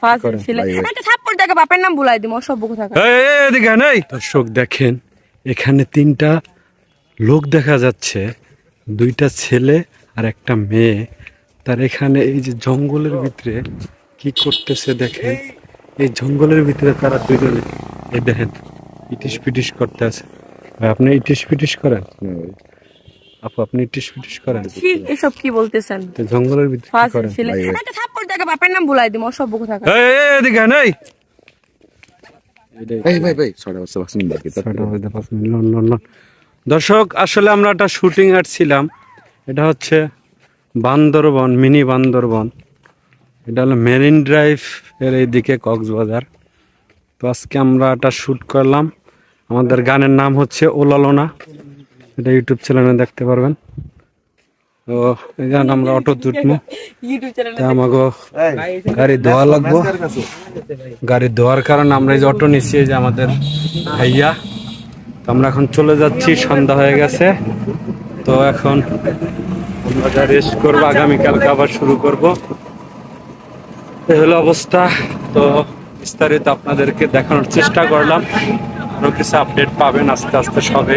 ফাজিল ছেলে একটা থাপ্পড় দেখে বাপের নাম ভুলাই দিম অসভ্য কোথা এই, এই, এদিকে আয়, দর্শক দেখেন এখানে তিনটা লোক দেখা যাচ্ছে দুইটা ছেলে আর একটা মেয়ে। তার এখানে এই যে জঙ্গলের ভিতরে কি করতেছে দেখেন? এই জঙ্গলের ভিতরে তারা দুজনে এই দেখেন ইটিস পিটিস করতে আছে। আপনি ইটিস পিটিস করেন আপু আপনি ইটিস পিটিস করেন? কি এসব কি বলতেছেন? জঙ্গলের ভিতরে করেন? দেখে বাপের নাম ভুলাই দিম অসভ্য কোথা এই, এই, এদিকে আয়, এই। ভাই ভাই ছয়টা বাজতে পাঁচ মিনিট বাকি ছয়টা বাজতে পাঁচ মিনিট, লন, লন, লন। দর্শক আসলে আমরা একটা শুটিং ছিলাম। এটা হচ্ছে বান্দরবন মিনি বান্দরবন। এটা হলো মেরিন ড্রাইভ এর এইদিকে কক্সবাজার। তো আজকে আমরা একটা শ্যুট করলাম। আমাদের গানের নাম হচ্ছে ওলালোনা। এটা ইউটিউব চ্যানেলে দেখতে পারবেন। তো এই আমরা অটো ইউটিউব আমাকে গাড়ি ধোয়া লাগবো। গাড়ি ধোয়ার কারণে আমরা এই যে অটো নিচ্ছি যে আমাদের ভাইয়া। তো আমরা এখন চলে যাচ্ছি, সন্ধ্যা হয়ে গেছে। তো এখন আমরা যা রেস্ট করব, আগামীকালকে আবার শুরু করব। এই হলো অবস্থা। তো বিস্তারিত আপনাদেরকে দেখানোর চেষ্টা করলাম। আরও কিছু আপডেট পাবেন আস্তে আস্তে সবে।